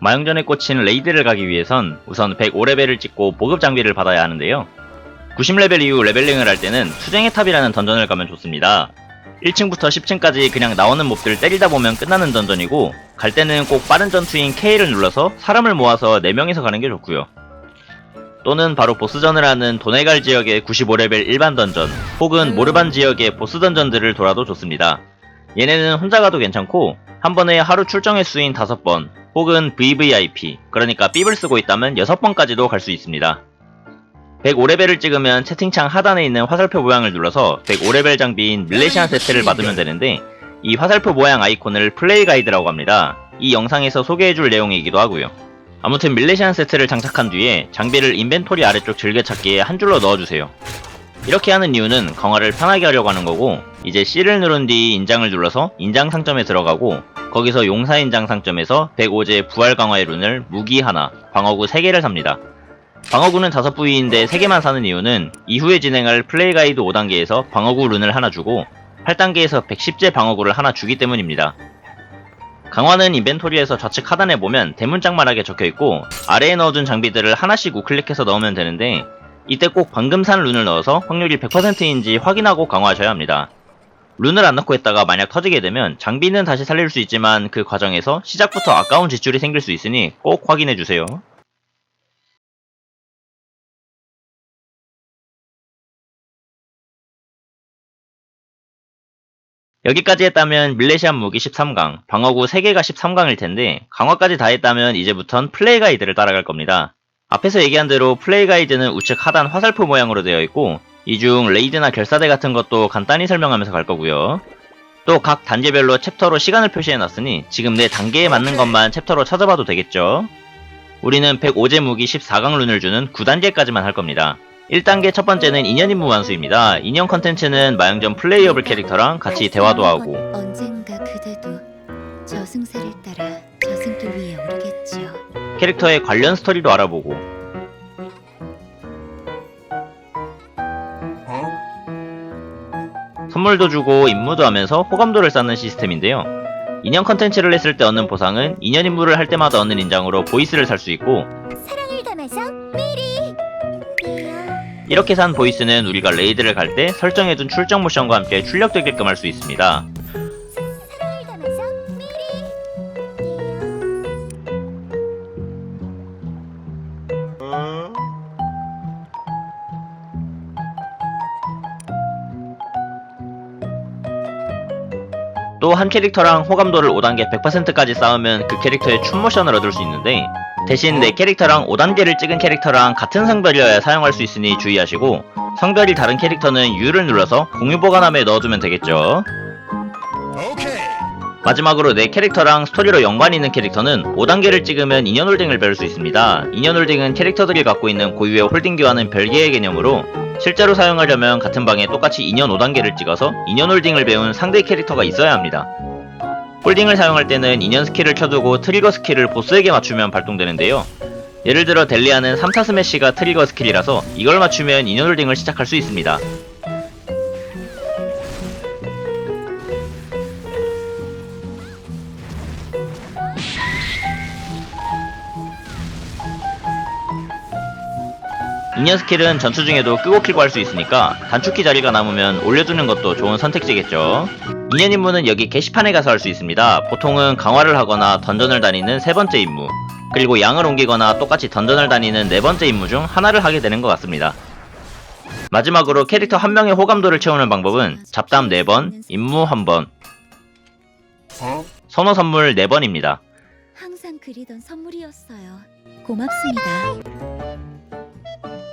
마영전에 꽂힌 레이드를 가기 위해선 우선 105레벨을 찍고 보급 장비를 받아야 하는데요. 90레벨 이후 레벨링을 할 때는 투쟁의 탑이라는 던전을 가면 좋습니다. 1층부터 10층까지 그냥 나오는 몹들 때리다 보면 끝나는 던전이고 갈 때는 꼭 빠른 전투인 K를 눌러서 사람을 모아서 4명이서 가는 게 좋고요. 또는 바로 보스전을 하는 도네갈 지역의 95레벨 일반 던전 혹은 모르반 지역의 보스 던전들을 돌아도 좋습니다. 얘네는 혼자 가도 괜찮고 한 번에 하루 출정 횟수인 5번 혹은 VVIP 그러니까 삐을 쓰고 있다면 6번까지도 갈 수 있습니다. 105레벨을 찍으면 채팅창 하단에 있는 화살표 모양을 눌러서 105레벨 장비인 밀레시안 세트를 받으면 되는데 이 화살표 모양 아이콘을 플레이 가이드라고 합니다. 이 영상에서 소개해줄 내용이기도 하고요. 아무튼 밀레시안 세트를 장착한 뒤에 장비를 인벤토리 아래쪽 즐겨찾기에 한 줄로 넣어주세요. 이렇게 하는 이유는 강화를 편하게 하려고 하는 거고 이제 C를 누른 뒤 인장을 눌러서 인장 상점에 들어가고 거기서 용사 인장 상점에서 105제 부활 강화의 룬을 무기 하나, 방어구 3개를 삽니다. 방어구는 5부위인데 3개만 사는 이유는 이후에 진행할 플레이 가이드 5단계에서 방어구 룬을 하나 주고 8단계에서 110제 방어구를 하나 주기 때문입니다. 강화는 인벤토리에서 좌측 하단에 보면 대문짝만하게 적혀있고 아래에 넣어둔 장비들을 하나씩 우클릭해서 넣으면 되는데 이때 꼭 방금 산 룬을 넣어서 확률이 100%인지 확인하고 강화하셔야 합니다. 룬을 안 넣고 했다가 만약 터지게 되면 장비는 다시 살릴 수 있지만 그 과정에서 시작부터 아까운 지출이 생길 수 있으니 꼭 확인해주세요. 여기까지 했다면 밀레시안 무기 13강, 방어구 3개가 13강일 텐데 강화까지 다 했다면 이제부턴 플레이 가이드를 따라갈 겁니다. 앞에서 얘기한 대로 플레이 가이드는 우측 하단 화살표 모양으로 되어 있고 이 중 레이드나 결사대 같은 것도 간단히 설명하면서 갈 거고요. 또 각 단계별로 챕터로 시간을 표시해놨으니 지금 내 단계에 맞는 것만 챕터로 찾아봐도 되겠죠. 우리는 105제 무기 14강 룬을 주는 9단계까지만 할 겁니다. 1단계 첫 번째는 인연 임무 완수입니다. 인연 컨텐츠는 마영전 플레이어블 캐릭터랑 같이 대화도 하고 언젠가 그대도 저승사를 따라 저승길 위에 오르겠지요. 캐릭터의 관련 스토리도 알아보고 선물도 주고 임무도 하면서 호감도를 쌓는 시스템인데요. 인연 컨텐츠를 했을 때 얻는 보상은 인연 임무를 할 때마다 얻는 인장으로 보이스를 살 수 있고 사랑을 담아서 미리. 이렇게 산 보이스는 우리가 레이드를 갈 때 설정해둔 출정 모션과 함께 출력되게끔 할 수 있습니다. 한 캐릭터랑 호감도를 5단계 100%까지 쌓으면 그 캐릭터의 춤 모션을 얻을 수 있는데 대신 내 캐릭터랑 5단계를 찍은 캐릭터랑 같은 성별이어야 사용할 수 있으니 주의하시고 성별이 다른 캐릭터는 U를 눌러서 공유 보관함에 넣어두면 되겠죠. 마지막으로 내 캐릭터랑 스토리로 연관이 있는 캐릭터는 5단계를 찍으면 인연 홀딩을 배울 수 있습니다. 인연 홀딩은 캐릭터들이 갖고 있는 고유의 홀딩 기와는 별개의 개념으로 실제로 사용하려면 같은 방에 똑같이 인연 5단계를 찍어서 인연 홀딩을 배운 상대 캐릭터가 있어야 합니다. 홀딩을 사용할 때는 인연 스킬을 켜두고 트리거 스킬을 보스에게 맞추면 발동되는데요. 예를 들어 델리아는 3타 스매시가 트리거 스킬이라서 이걸 맞추면 인연 홀딩을 시작할 수 있습니다. 인연 스킬은 전투 중에도 끄고 킬고 할 수 있으니까 단축키 자리가 남으면 올려두는 것도 좋은 선택지겠죠. 인연 임무는 여기 게시판에 가서 할 수 있습니다. 보통은 강화를 하거나 던전을 다니는 세 번째 임무, 그리고 양을 옮기거나 똑같이 던전을 다니는 네 번째 임무 중 하나를 하게 되는 것 같습니다. 마지막으로 캐릭터 한 명의 호감도를 채우는 방법은 잡담 4번, 임무 1번, 선호 선물 4번입니다. 항상 그리던 선물이었어요. 고맙습니다.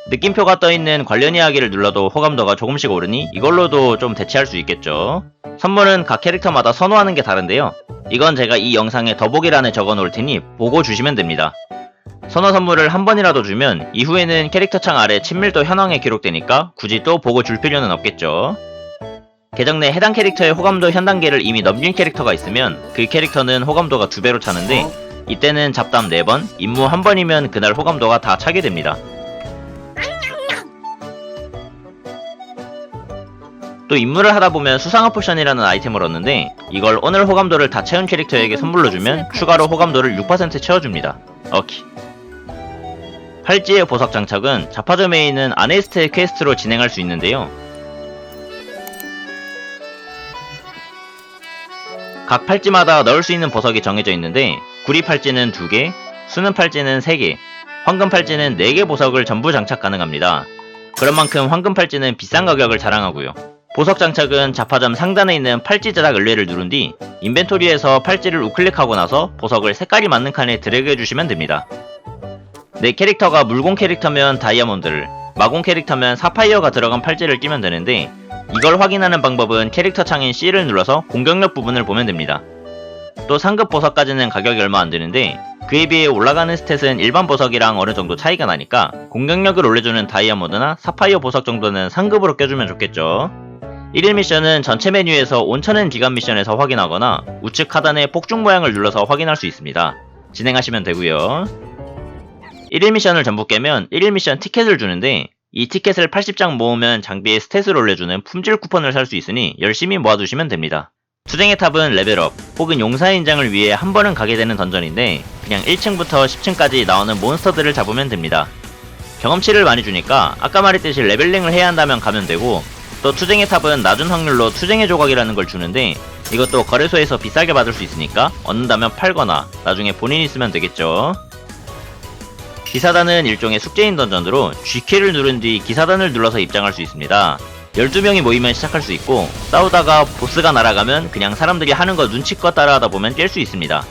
느낌표가 떠있는 관련 이야기를 눌러도 호감도가 조금씩 오르니 이걸로도 좀 대체할 수 있겠죠. 선물은 각 캐릭터마다 선호하는 게 다른데요. 이건 제가 이 영상에 더보기란에 적어 놓을 테니 보고 주시면 됩니다. 선호 선물을 한 번이라도 주면 이후에는 캐릭터 창 아래 친밀도 현황에 기록되니까 굳이 또 보고 줄 필요는 없겠죠. 계정 내 해당 캐릭터의 호감도 현 단계를 이미 넘긴 캐릭터가 있으면 그 캐릭터는 호감도가 두 배로 차는데 이때는 잡담 4번, 임무 한 번이면 그날 호감도가 다 차게 됩니다. 또 임무를 하다보면 수상화 포션이라는 아이템을 얻는데 이걸 오늘 호감도를 다 채운 캐릭터에게 선물로 주면 추가로 호감도를 6% 채워줍니다. 오케이. 팔찌의 보석 장착은 자파점에 있는 아네스트의 퀘스트로 진행할 수 있는데요. 각 팔찌마다 넣을 수 있는 보석이 정해져 있는데 구리 팔찌는 2개, 수는 팔찌는 3개, 황금 팔찌는 4개 보석을 전부 장착 가능합니다. 그런 만큼 황금 팔찌는 비싼 가격을 자랑하고요. 보석 장착은 자파점 상단에 있는 팔찌 제작 의뢰를 누른 뒤 인벤토리에서 팔찌를 우클릭하고 나서 보석을 색깔이 맞는 칸에 드래그 해주시면 됩니다. 내 캐릭터가 물공 캐릭터면 다이아몬드를, 마공 캐릭터면 사파이어가 들어간 팔찌를 끼면 되는데 이걸 확인하는 방법은 캐릭터 창인 C를 눌러서 공격력 부분을 보면 됩니다. 또 상급 보석까지는 가격이 얼마 안 되는데 그에 비해 올라가는 스탯은 일반 보석이랑 어느 정도 차이가 나니까 공격력을 올려주는 다이아몬드나 사파이어 보석 정도는 상급으로 껴주면 좋겠죠. 1일 미션은 전체 메뉴에서 온천은 기간 미션에서 확인하거나 우측 하단의 폭죽 모양을 눌러서 확인할 수 있습니다. 진행하시면 되고요. 1일 미션을 전부 깨면 1일 미션 티켓을 주는데 이 티켓을 80장 모으면 장비에 스탯을 올려주는 품질 쿠폰을 살 수 있으니 열심히 모아두시면 됩니다. 투쟁의 탑은 레벨업 혹은 용사의 인장을 위해 한 번은 가게 되는 던전인데 그냥 1층부터 10층까지 나오는 몬스터들을 잡으면 됩니다. 경험치를 많이 주니까 아까 말했듯이 레벨링을 해야 한다면 가면 되고 또 투쟁의 탑은 낮은 확률로 투쟁의 조각이라는 걸 주는데 이것도 거래소에서 비싸게 받을 수 있으니까 얻는다면 팔거나 나중에 본인이 쓰면 되겠죠. 기사단은 일종의 숙제인 던전으로 G키를 누른 뒤 기사단을 눌러서 입장할 수 있습니다. 12명이 모이면 시작할 수 있고 싸우다가 보스가 날아가면 그냥 사람들이 하는 거 눈치껏 따라하다 보면 깰 수 있습니다.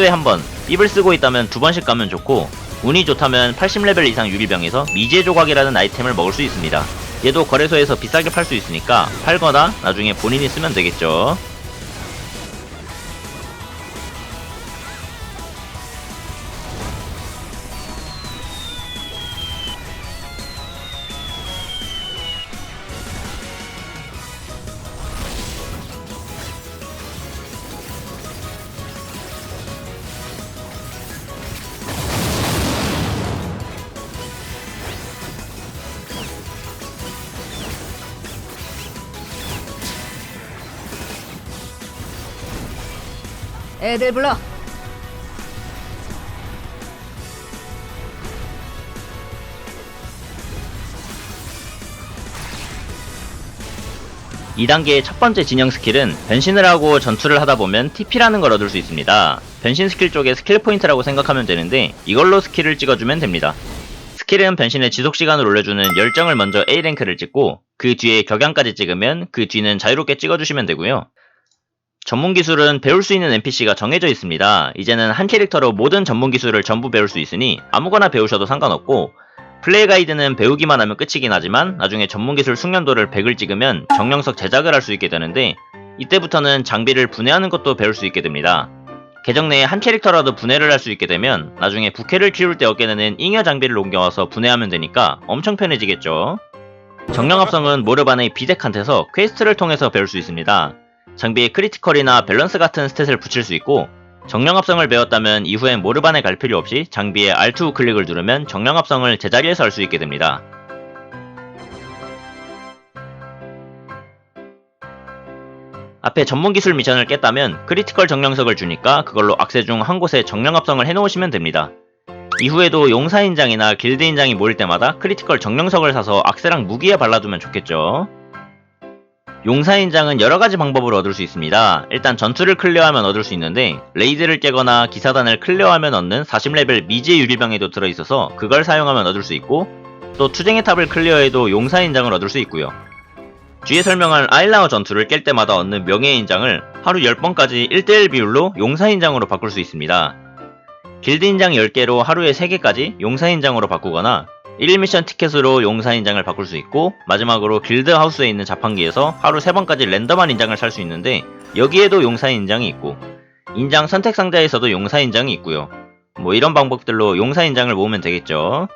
하루에 한 번, 삐을 쓰고 있다면 두 번씩 가면 좋고 운이 좋다면 80레벨 이상 유리병에서 미제 조각이라는 아이템을 먹을 수 있습니다. 얘도 거래소에서 비싸게 팔 수 있으니까 팔거나 나중에 본인이 쓰면 되겠죠. 애들 불러. 2단계의 첫 번째 진영 스킬은 변신을 하고 전투를 하다 보면 TP라는 걸 얻을 수 있습니다. 변신 스킬 쪽에 스킬 포인트라고 생각하면 되는데 이걸로 스킬을 찍어주면 됩니다. 스킬은 변신의 지속 시간을 올려주는 열정을 먼저 A랭크를 찍고 그 뒤에 격양까지 찍으면 그 뒤는 자유롭게 찍어주시면 되고요. 전문 기술은 배울 수 있는 NPC가 정해져 있습니다. 이제는 한 캐릭터로 모든 전문 기술을 전부 배울 수 있으니 아무거나 배우셔도 상관없고 플레이 가이드는 배우기만 하면 끝이긴 하지만 나중에 전문 기술 숙련도를 100을 찍으면 정령석 제작을 할 수 있게 되는데 이때부터는 장비를 분해하는 것도 배울 수 있게 됩니다. 계정 내에 한 캐릭터라도 분해를 할 수 있게 되면 나중에 부캐를 키울 때 얻게 되는 잉여 장비를 옮겨와서 분해하면 되니까 엄청 편해지겠죠. 정령합성은 모르반의 비덱한테서 퀘스트를 통해서 배울 수 있습니다. 장비에 크리티컬이나 밸런스 같은 스탯을 붙일 수 있고 정령합성을 배웠다면 이후엔 모르반에 갈 필요 없이 장비에 R2 클릭을 누르면 정령합성을 제자리에서 할 수 있게 됩니다. 앞에 전문기술 미션을 깼다면 크리티컬 정령석을 주니까 그걸로 악세 중 한 곳에 정령합성을 해놓으시면 됩니다. 이후에도 용사인장이나 길드인장이 모일 때마다 크리티컬 정령석을 사서 악세랑 무기에 발라두면 좋겠죠. 용사인장은 여러가지 방법으로 얻을 수 있습니다. 일단 전투를 클리어하면 얻을 수 있는데 레이드를 깨거나 기사단을 클리어하면 얻는 40레벨 미제 유리병에도 들어있어서 그걸 사용하면 얻을 수 있고 또 투쟁의 탑을 클리어해도 용사인장을 얻을 수 있고요. 뒤에 설명할 아일라어 전투를 깰 때마다 얻는 명예인장을 하루 10번까지 1대1 비율로 용사인장으로 바꿀 수 있습니다. 길드인장 10개로 하루에 3개까지 용사인장으로 바꾸거나 1미션 티켓으로 용사 인장을 바꿀 수 있고 마지막으로 길드 하우스에 있는 자판기에서 하루 3번까지 랜덤한 인장을 살 수 있는데 여기에도 용사 인장이 있고 인장 선택 상자에서도 용사 인장이 있고요. 뭐 이런 방법들로 용사 인장을 모으면 되겠죠.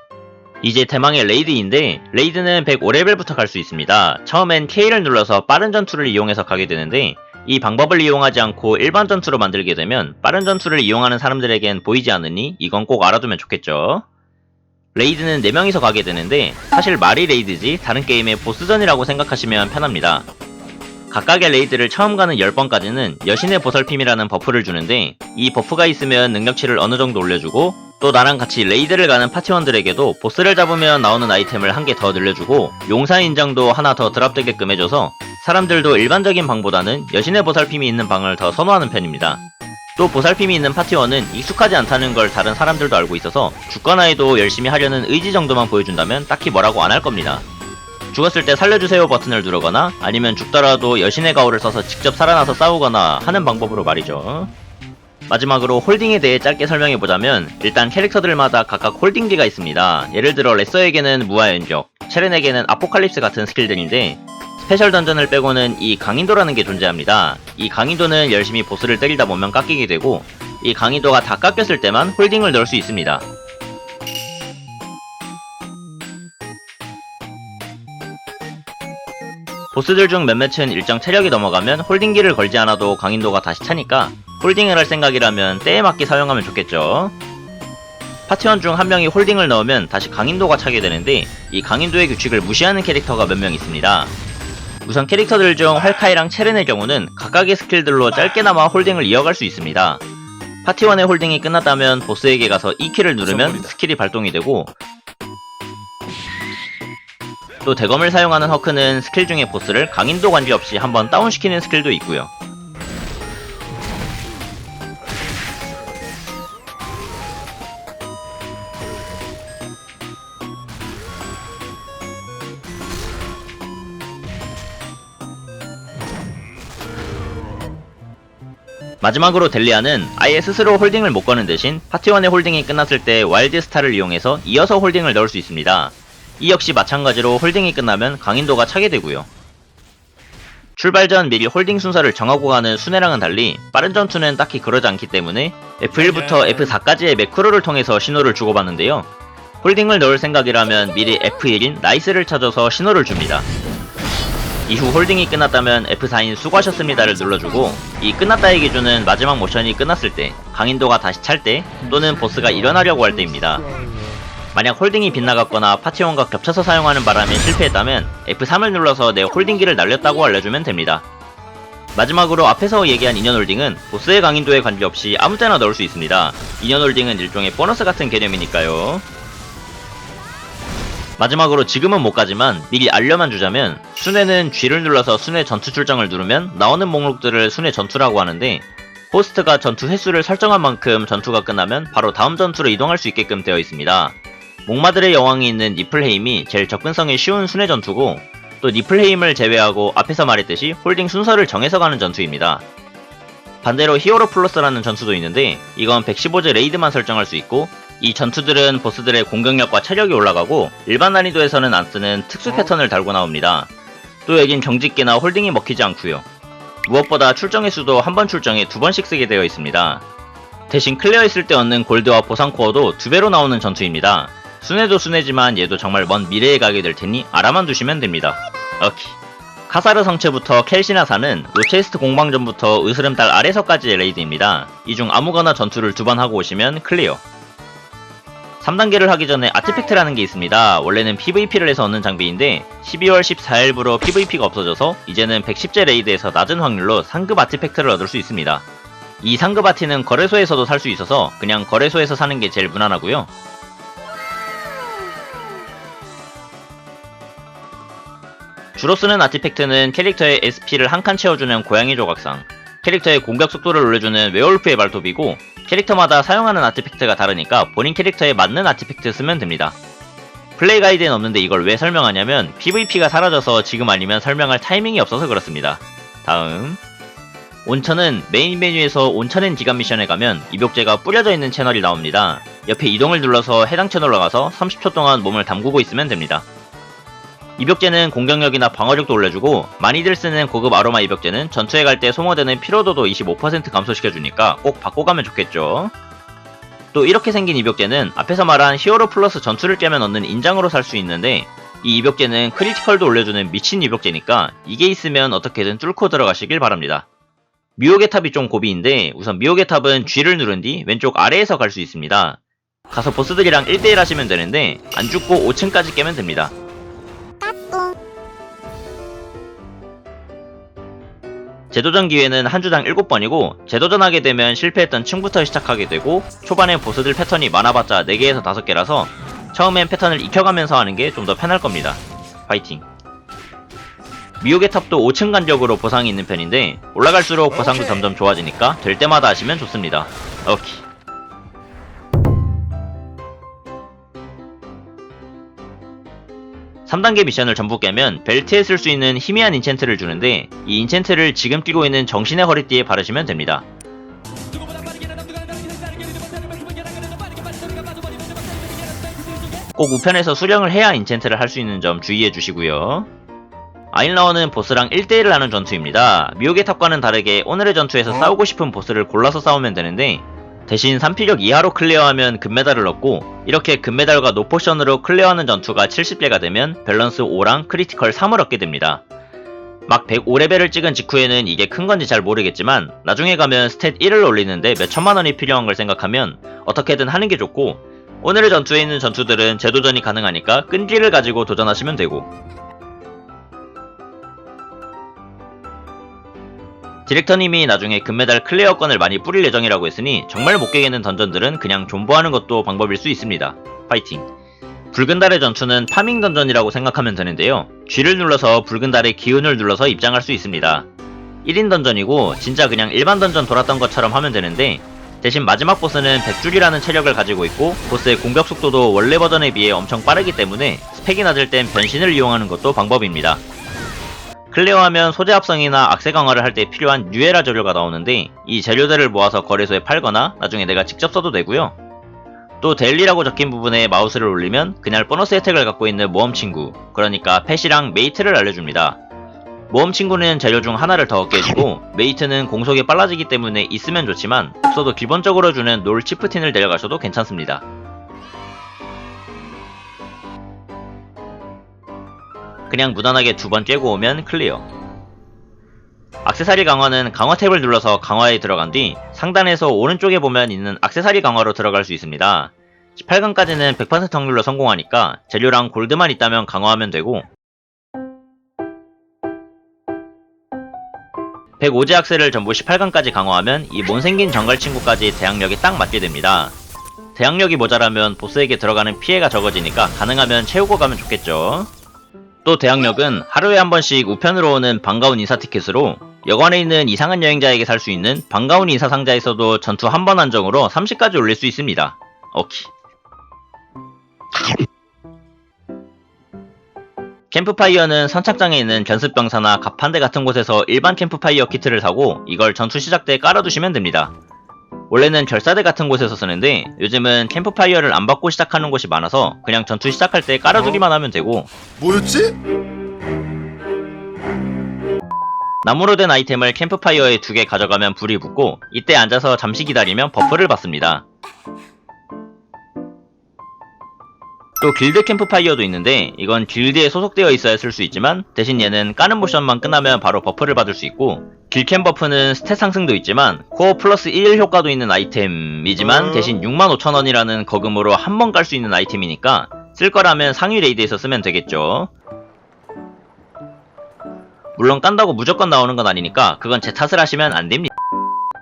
이제 대망의 레이드인데 레이드는 105레벨부터 갈 수 있습니다. 처음엔 K를 눌러서 빠른 전투를 이용해서 가게 되는데 이 방법을 이용하지 않고 일반 전투로 만들게 되면 빠른 전투를 이용하는 사람들에겐 보이지 않으니 이건 꼭 알아두면 좋겠죠. 레이드는 4명이서 가게 되는데 사실 말이 레이드지 다른 게임의 보스전이라고 생각하시면 편합니다. 각각의 레이드를 처음 가는 10번까지는 여신의 보살핌이라는 버프를 주는데 이 버프가 있으면 능력치를 어느 정도 올려주고 또 나랑 같이 레이드를 가는 파티원들에게도 보스를 잡으면 나오는 아이템을 한 개 더 늘려주고 용사 인장도 하나 더 드랍되게끔 해줘서 사람들도 일반적인 방보다는 여신의 보살핌이 있는 방을 더 선호하는 편입니다. 또 보살핌이 있는 파티원은 익숙하지 않다는 걸 다른 사람들도 알고 있어서 죽거나 해도 열심히 하려는 의지 정도만 보여준다면 딱히 뭐라고 안 할 겁니다. 죽었을 때 살려주세요 버튼을 누르거나 아니면 죽더라도 여신의 가오를 써서 직접 살아나서 싸우거나 하는 방법으로 말이죠. 마지막으로 홀딩에 대해 짧게 설명해보자면 일단 캐릭터들마다 각각 홀딩기가 있습니다. 예를 들어 레서에게는 무아연적, 체렌에게는 아포칼립스 같은 스킬들인데 스페셜 던전을 빼고는 이 강인도라는 게 존재합니다. 이 강인도는 열심히 보스를 때리다 보면 깎이게 되고 이 강인도가 다 깎였을 때만 홀딩을 넣을 수 있습니다. 보스들 중 몇몇은 일정 체력이 넘어가면 홀딩기를 걸지 않아도 강인도가 다시 차니까 홀딩을 할 생각이라면 때에 맞게 사용하면 좋겠죠. 파티원 중 한 명이 홀딩을 넣으면 다시 강인도가 차게 되는데 이 강인도의 규칙을 무시하는 캐릭터가 몇 명 있습니다. 우선 캐릭터들 중 활카이랑 체렌의 경우는 각각의 스킬들로 짧게나마 홀딩을 이어갈 수 있습니다. 파티원의 홀딩이 끝났다면 보스에게 가서 2키를 누르면 스킬이 발동이 되고 또 대검을 사용하는 허크는 스킬 중의 보스를 강인도 관계없이 한번 다운시키는 스킬도 있고요. 마지막으로 델리아는 아예 스스로 홀딩을 못 거는 대신 파티원의 홀딩이 끝났을 때 와일드 스타를 이용해서 이어서 홀딩을 넣을 수 있습니다. 이 역시 마찬가지로 홀딩이 끝나면 강인도가 차게 되고요. 출발 전 미리 홀딩 순서를 정하고 가는 순회랑은 달리 빠른 전투는 딱히 그러지 않기 때문에 F1부터 F4까지의 매크로를 통해서 신호를 주고받는데요. 홀딩을 넣을 생각이라면 미리 F1인 나이스를 찾아서 신호를 줍니다. 이후 홀딩이 끝났다면 F4인 수고하셨습니다를 눌러주고 이 끝났다의 기준은 마지막 모션이 끝났을 때 강인도가 다시 찰 때 또는 보스가 일어나려고 할 때입니다. 만약 홀딩이 빗나갔거나 파티원과 겹쳐서 사용하는 바람에 실패했다면 F3을 눌러서 내 홀딩기를 날렸다고 알려주면 됩니다. 마지막으로 앞에서 얘기한 인연 홀딩은 보스의 강인도에 관계없이 아무 때나 넣을 수 있습니다. 인연 홀딩은 일종의 보너스 같은 개념이니까요. 마지막으로 지금은 못 가지만 미리 알려만 주자면 순회는 G를 눌러서 순회 전투 출정을 누르면 나오는 목록들을 순회 전투라고 하는데 호스트가 전투 횟수를 설정한 만큼 전투가 끝나면 바로 다음 전투로 이동할 수 있게끔 되어 있습니다. 목마들의 여왕이 있는 니플헤임이 제일 접근성이 쉬운 순회 전투고 또 니플헤임을 제외하고 앞에서 말했듯이 홀딩 순서를 정해서 가는 전투입니다. 반대로 히어로 플러스라는 전투도 있는데 이건 115제 레이드만 설정할 수 있고 이 전투들은 보스들의 공격력과 체력이 올라가고 일반 난이도에서는 안 쓰는 특수 패턴을 달고 나옵니다. 또 여긴 경직기나 홀딩이 먹히지 않고요. 무엇보다 출정 횟수도 한 번 출정에 두 번씩 쓰게 되어 있습니다. 대신 클리어했을 때 얻는 골드와 보상 코어도 두 배로 나오는 전투입니다. 순회도 순회지만 얘도 정말 먼 미래에 가게 될 테니 알아만 두시면 됩니다. 오케이. 카사르 성체부터 켈시나사는 로체스트 공방전부터 으스름달 아래서까지의 레이드입니다. 이 중 아무거나 전투를 두 번 하고 오시면 클리어. 3단계를 하기 전에 아티팩트라는 게 있습니다. 원래는 PVP를 해서 얻는 장비인데 12월 14일부로 PVP가 없어져서 이제는 110제 레이드에서 낮은 확률로 상급 아티팩트를 얻을 수 있습니다. 이 상급 아티는 거래소에서도 살 수 있어서 그냥 거래소에서 사는 게 제일 무난하고요. 주로 쓰는 아티팩트는 캐릭터의 SP를 한 칸 채워주는 고양이 조각상, 캐릭터의 공격 속도를 올려주는 웨올프의 발톱이고 캐릭터마다 사용하는 아티팩트가 다르니까 본인 캐릭터에 맞는 아티팩트 쓰면 됩니다. 플레이 가이드엔 없는데 이걸 왜 설명하냐면 PVP가 사라져서 지금 아니면 설명할 타이밍이 없어서 그렇습니다. 다음 온천은 메인 메뉴에서 온천엔 기간 미션에 가면 입욕제가 뿌려져 있는 채널이 나옵니다. 옆에 이동을 눌러서 해당 채널로 가서 30초 동안 몸을 담그고 있으면 됩니다. 입욕제는 공격력이나 방어력도 올려주고 많이들 쓰는 고급 아로마 입욕제는 전투에 갈 때 소모되는 피로도도 25% 감소시켜주니까 꼭 바꿔 가면 좋겠죠. 또 이렇게 생긴 입욕제는 앞에서 말한 히어로 플러스 전투를 깨면 얻는 인장으로 살 수 있는데 이 입욕제는 크리티컬도 올려주는 미친 입욕제니까 이게 있으면 어떻게든 뚫고 들어가시길 바랍니다. 미혹의 탑이 좀 고비인데 우선 미혹의 탑은 G를 누른 뒤 왼쪽 아래에서 갈 수 있습니다. 가서 보스들이랑 1대1 하시면 되는데 안 죽고 5층까지 깨면 됩니다. 재도전 기회는 한 주당 7번이고 재도전하게 되면 실패했던 층부터 시작하게 되고 초반에 보스들 패턴이 많아봤자 4개에서 5개라서 처음엔 패턴을 익혀가면서 하는 게 좀 더 편할 겁니다. 파이팅! 미혹의 탑도 5층 간격으로 보상이 있는 편인데 올라갈수록 보상도. 점점 좋아지니까 될 때마다 하시면 좋습니다. 오케이. 삼단계 미션을 전부 깨면 벨트에 쓸 수 있는 희미한 인챈트를 주는데 이 인챈트를 지금 끼고 있는 정신의 허리띠에 바르시면 됩니다. 꼭 우편에서 수령을 해야 인챈트를 할 수 있는 점 주의해 주시고요. 아인라워는 보스랑 1대1을 하는 전투입니다. 미혹의 탑과는 다르게 오늘의 전투에서 싸우고 싶은 보스를 골라서 싸우면 되는데 대신 3피력 이하로 클리어하면 금메달을 얻고 이렇게 금메달과 노포션으로 클리어하는 전투가 70개가 되면 밸런스 5랑 크리티컬 3을 얻게 됩니다. 막 105레벨을 찍은 직후에는 이게 큰 건지 잘 모르겠지만 나중에 가면 스탯 1을 올리는데 몇 천만 원이 필요한 걸 생각하면 어떻게든 하는 게 좋고 오늘의 전투에 있는 전투들은 재도전이 가능하니까 끈기를 가지고 도전하시면 되고 디렉터님이 나중에 금메달 클레어권을 많이 뿌릴 예정이라고 했으니 정말 못 깨겠는 던전들은 그냥 존버하는 것도 방법일 수 있습니다. 파이팅! 붉은 달의 전투는 파밍 던전이라고 생각하면 되는데요. G를 눌러서 붉은 달의 기운을 눌러서 입장할 수 있습니다. 1인 던전이고 진짜 그냥 일반 던전 돌았던 것처럼 하면 되는데 대신 마지막 보스는 100줄이라는 체력을 가지고 있고 보스의 공격 속도도 원래 버전에 비해 엄청 빠르기 때문에 스펙이 낮을 땐 변신을 이용하는 것도 방법입니다. 클레어 하면 소재 합성이나 악세 강화를 할 때 필요한 뉴에라 재료가 나오는데 이 재료들을 모아서 거래소에 팔거나 나중에 내가 직접 써도 되고요. 또 데일리라고 적힌 부분에 마우스를 올리면 그날 보너스 혜택을 갖고 있는 모험 친구, 그러니까 펫이랑 메이트를 알려줍니다. 모험 친구는 재료 중 하나를 더 얻게 해주고 메이트는 공속이 빨라지기 때문에 있으면 좋지만 없어도 기본적으로 주는 놀 치프틴을 데려가셔도 괜찮습니다. 그냥 무난하게 두번 쬐고 오면 클리어. 악세사리 강화는 강화 탭을 눌러서 강화에 들어간 뒤 상단에서 오른쪽에 보면 있는 악세사리 강화로 들어갈 수 있습니다. 18강까지는 100% 확률로 성공하니까 재료랑 골드만 있다면 강화하면 되고 105제 악세를 전부 18강까지 강화하면 이 못생긴 정갈 친구까지 대항력이 딱 맞게 됩니다. 대항력이 모자라면 보스에게 들어가는 피해가 적어지니까 가능하면 채우고 가면 좋겠죠. 또 대항력은 하루에 한 번씩 우편으로 오는 반가운 인사 티켓으로 여관에 있는 이상한 여행자에게 살 수 있는 반가운 인사 상자에서도 전투 한 번 한정으로 30까지 올릴 수 있습니다. 오케이. 캠프파이어는 선착장에 있는 견습병사나 갑판대 같은 곳에서 일반 캠프파이어 키트를 사고 이걸 전투 시작 때 깔아두시면 됩니다. 원래는 결사대 같은 곳에서 쓰는데 요즘은 캠프파이어를 안 받고 시작하는 곳이 많아서 그냥 전투 시작할 때 깔아두기만 하면 되고 뭐였지? 나무로 된 아이템을 캠프파이어에 두 개 가져가면 불이 붙고 이때 앉아서 잠시 기다리면 버프를 받습니다. 또 길드 캠프파이어도 있는데 이건 길드에 소속되어 있어야 쓸 수 있지만 대신 얘는 까는 모션만 끝나면 바로 버프를 받을 수 있고 길캠 버프는 스탯 상승도 있지만 코어 플러스 1 효과도 있는 아이템이지만 대신 65,000원이라는 거금으로 한 번 깔 수 있는 아이템이니까 쓸 거라면 상위 레이드에서 쓰면 되겠죠. 물론 깐다고 무조건 나오는 건 아니니까 그건 제 탓을 하시면 안 됩니다.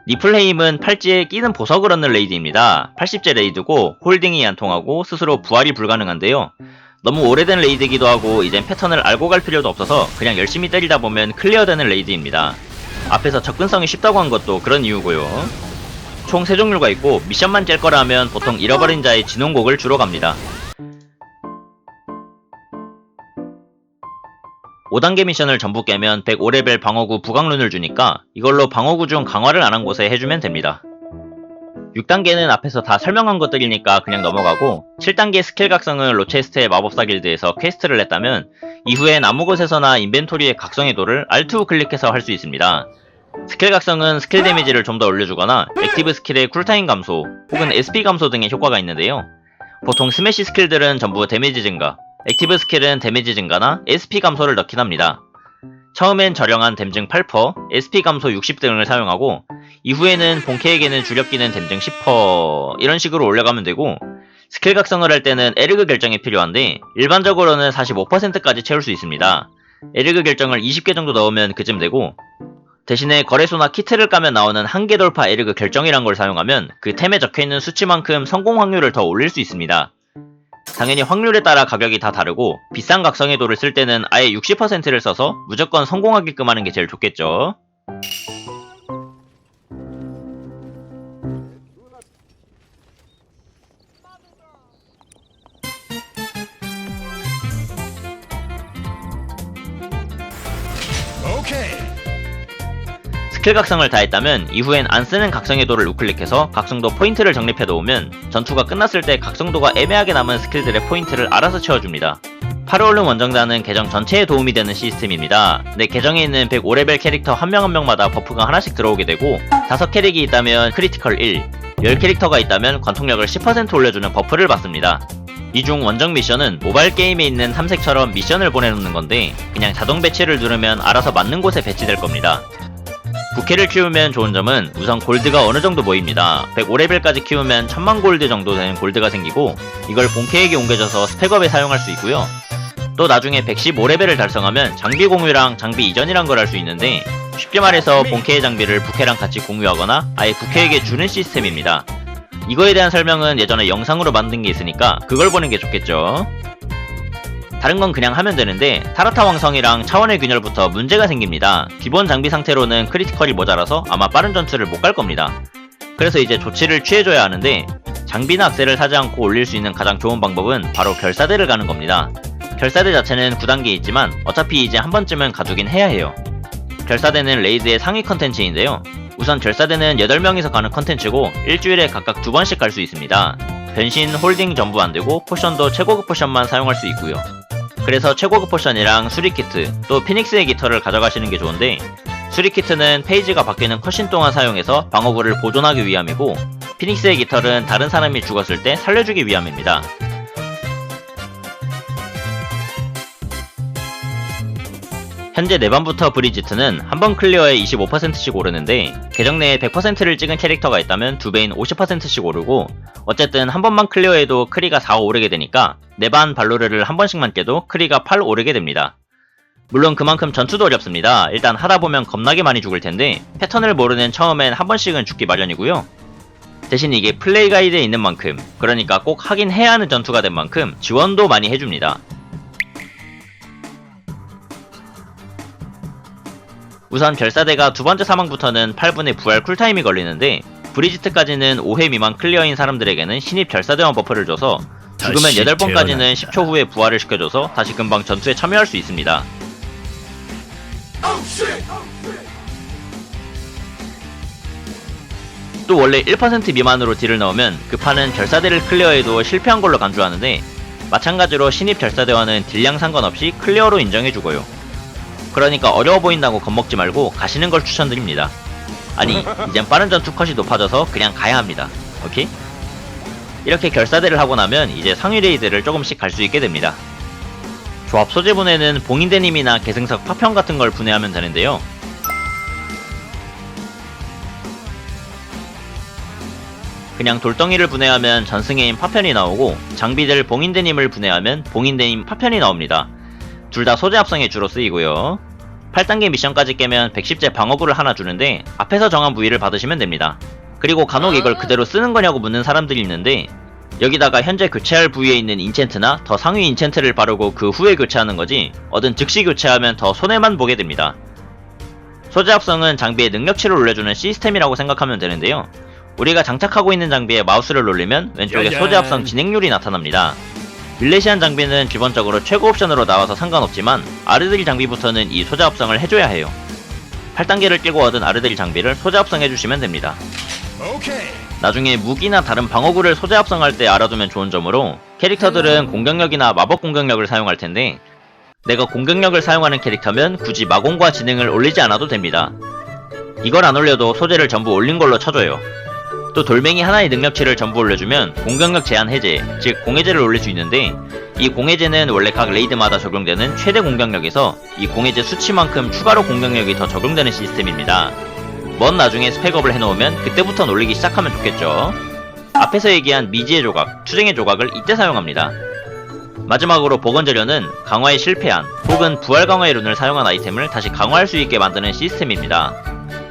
니플레임은 팔찌에 끼는 보석을 얻는 레이드입니다. 80제 레이드고 홀딩이 안 통하고 스스로 부활이 불가능한데요. 너무 오래된 레이드이기도 하고 이젠 패턴을 알고 갈 필요도 없어서 그냥 열심히 때리다 보면 클리어되는 레이드입니다. 앞에서 접근성이 쉽다고 한 것도 그런 이유고요. 총 3종류가 있고 미션만 짤 거라면 보통 잃어버린 자의 진홍곡을 주로 갑니다. 5단계 미션을 전부 깨면 105레벨 방어구 부강룬을 주니까 이걸로 방어구 중 강화를 안 한 곳에 해주면 됩니다. 6단계는 앞에서 다 설명한 것들이니까 그냥 넘어가고 7단계 스킬 각성은 로체스트의 마법사 길드에서 퀘스트를 냈다면 이후엔 아무 곳에서나 인벤토리의 각성의 도를 Alt 클릭해서 할 수 있습니다. 스킬 각성은 스킬 데미지를 좀 더 올려주거나 액티브 스킬의 쿨타임 감소 혹은 SP 감소 등의 효과가 있는데요. 보통 스매시 스킬들은 전부 데미지 증가, 액티브 스킬은 데미지 증가나 SP 감소를 넣긴 합니다. 처음엔 저렴한 댐증 8%, SP 감소 60 등을 사용하고 이후에는 본캐에게는 주력기는 댐증 10% 이런 식으로 올려가면 되고 스킬 각성을 할 때는 에르그 결정이 필요한데 일반적으로는 45%까지 채울 수 있습니다. 에르그 결정을 20개 정도 넣으면 그쯤 되고 대신에 거래소나 키트를 까면 나오는 한계 돌파 에르그 결정이란 걸 사용하면 그 템에 적혀있는 수치만큼 성공 확률을 더 올릴 수 있습니다. 당연히 확률에 따라 가격이 다 다르고 비싼 각성의 도를 쓸 때는 아예 60%를 써서 무조건 성공하게끔 하는 게 제일 좋겠죠. 스킬 각성을 다 했다면 이후엔 안 쓰는 각성의 도를 우클릭해서 각성도 포인트를 적립해 놓으면 전투가 끝났을 때 각성도가 애매하게 남은 스킬들의 포인트를 알아서 채워줍니다. 파르올름 원정단은 계정 전체에 도움이 되는 시스템입니다. 내 계정에 있는 105레벨 캐릭터 한 명 한 명마다 버프가 하나씩 들어오게 되고 5캐릭이 있다면 크리티컬 1, 10캐릭터가 있다면 관통력을 10% 올려주는 버프를 받습니다. 이 중 원정 미션은 모바일 게임에 있는 탐색처럼 미션을 보내놓는 건데 그냥 자동 배치를 누르면 알아서 맞는 곳에 배치될 겁니다. 부캐를 키우면 좋은 점은 우선 골드가 어느 정도 모입니다. 105레벨까지 키우면 1000만 골드 정도 되는 골드가 생기고 이걸 본캐에게 옮겨져서 스펙업에 사용할 수 있고요. 또 나중에 115레벨을 달성하면 장비 공유랑 장비 이전이란 걸 할 수 있는데 쉽게 말해서 본캐의 장비를 부캐랑 같이 공유하거나 아예 부캐에게 주는 시스템입니다. 이거에 대한 설명은 예전에 영상으로 만든 게 있으니까 그걸 보는 게 좋겠죠. 다른 건 그냥 하면 되는데 타라타 왕성이랑 차원의 균열부터 문제가 생깁니다. 기본 장비 상태로는 크리티컬이 모자라서 아마 빠른 전투를 못 갈 겁니다. 그래서 이제 조치를 취해줘야 하는데 장비나 악세를 사지 않고 올릴 수 있는 가장 좋은 방법은 바로 결사대를 가는 겁니다. 결사대 자체는 9단계 있지만 어차피 이제 한 번쯤은 가두긴 해야 해요. 결사대는 레이드의 상위 컨텐츠인데요. 우선 결사대는 8명이서 가는 컨텐츠고 일주일에 각각 두 번씩 갈 수 있습니다. 변신, 홀딩 전부 안되고 포션도 최고급 포션만 사용할 수 있고요. 그래서 최고급 포션이랑 수리키트, 또 피닉스의 깃털을 가져가시는 게 좋은데 수리키트는 페이지가 바뀌는 컷신 동안 사용해서 방어구를 보존하기 위함이고 피닉스의 깃털은 다른 사람이 죽었을 때 살려주기 위함입니다. 현재 내반부터 브리지트는 한 번 클리어에 25%씩 오르는데 계정 내에 100%를 찍은 캐릭터가 있다면 두 배인 50%씩 오르고 어쨌든 한 번만 클리어해도 크리가 4 오르게 되니까 네반 발로르를 한 번씩만 깨도 크리가 8 오르게 됩니다. 물론 그만큼 전투도 어렵습니다. 일단 하다 보면 겁나게 많이 죽을 텐데 패턴을 모르는 처음엔 한 번씩은 죽기 마련이고요. 대신 이게 플레이 가이드에 있는 만큼 그러니까 꼭 하긴 해야 하는 전투가 된 만큼 지원도 많이 해줍니다. 우선 결사대가 두 번째 사망부터는 8분의 부활 쿨타임이 걸리는데 브리지트까지는 5회 미만 클리어인 사람들에게는 신입 결사대원 버프를 줘서 죽으면 다시 8번까지는 태어난다. 10초 후에 부활을 시켜줘서 다시 금방 전투에 참여할 수 있습니다. 또 원래 1% 미만으로 딜을 넣으면 그 판은 결사대를 클리어해도 실패한 걸로 간주하는데 마찬가지로 신입 결사대와는 딜량 상관없이 클리어로 인정해주고요. 그러니까 어려워 보인다고 겁먹지 말고 가시는 걸 추천드립니다. 아니 이젠 빠른 전투 컷이 높아져서 그냥 가야 합니다. 오케이? 이렇게 결사대를 하고 나면 이제 상위 레이드를 조금씩 갈 수 있게 됩니다. 조합 소재 분해는 봉인대님이나 계승석 파편 같은 걸 분해하면 되는데요. 그냥 돌덩이를 분해하면 전승해인 파편이 나오고 장비들 봉인대님을 분해하면 봉인대님 파편이 나옵니다. 둘 다 소재 합성에 주로 쓰이고요. 8단계 미션까지 깨면 110제 방어구를 하나 주는데 앞에서 정한 부위를 받으시면 됩니다. 그리고 간혹 이걸 그대로 쓰는 거냐고 묻는 사람들이 있는데 여기다가 현재 교체할 부위에 있는 인챈트나 더 상위 인챈트를 바르고 그 후에 교체하는 거지 얻은 즉시 교체하면 더 손해만 보게 됩니다. 소재 합성은 장비의 능력치를 올려주는 시스템이라고 생각하면 되는데요. 우리가 장착하고 있는 장비에 마우스를 올리면 왼쪽에. 소재 합성 진행률이 나타납니다. 밀레시안 장비는 기본적으로 최고 옵션으로 나와서 상관없지만 아르드릴 장비부터는 이 소자 합성을 해줘야 해요. 8단계를 깨고 얻은 아르드릴 장비를 소자 합성해주시면 됩니다. 나중에 무기나 다른 방어구를 소재 합성할 때 알아두면 좋은 점으로 캐릭터들은 공격력이나 마법 공격력을 사용할 텐데 내가 공격력을 사용하는 캐릭터면 굳이 마공과 지능을 올리지 않아도 됩니다. 이걸 안 올려도 소재를 전부 올린 걸로 쳐줘요. 또 돌멩이 하나의 능력치를 전부 올려주면 공격력 제한 해제, 즉 공해제를 올릴 수 있는데 이 공해제는 원래 각 레이드마다 적용되는 최대 공격력에서 이 공해제 수치만큼 추가로 공격력이 더 적용되는 시스템입니다. 먼 나중에 스펙업을 해놓으면 그때부터 올리기 시작하면 좋겠죠. 앞에서 얘기한 미지의 조각, 투쟁의 조각을 이때 사용합니다. 마지막으로 복원재료는 강화에 실패한 혹은 부활 강화의 룬을 사용한 아이템을 다시 강화할 수 있게 만드는 시스템입니다.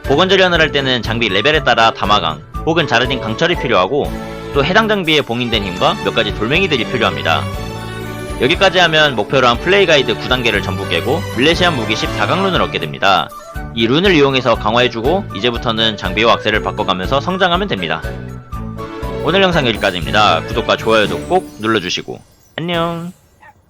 복원재련을 할 때는 장비 레벨에 따라 다마강 혹은 자르딘 강철이 필요하고 또 해당 장비에 봉인된 힘과 몇 가지 돌멩이들이 필요합니다. 여기까지 하면 목표로 한 플레이 가이드 9단계를 전부 깨고 밀레시안 무기 14강 룬을 얻게 됩니다. 이 룬을 이용해서 강화해주고 이제부터는 장비와 악세를 바꿔가면서 성장하면 됩니다. 오늘 영상 여기까지입니다. 구독과 좋아요도 꼭 눌러주시고 안녕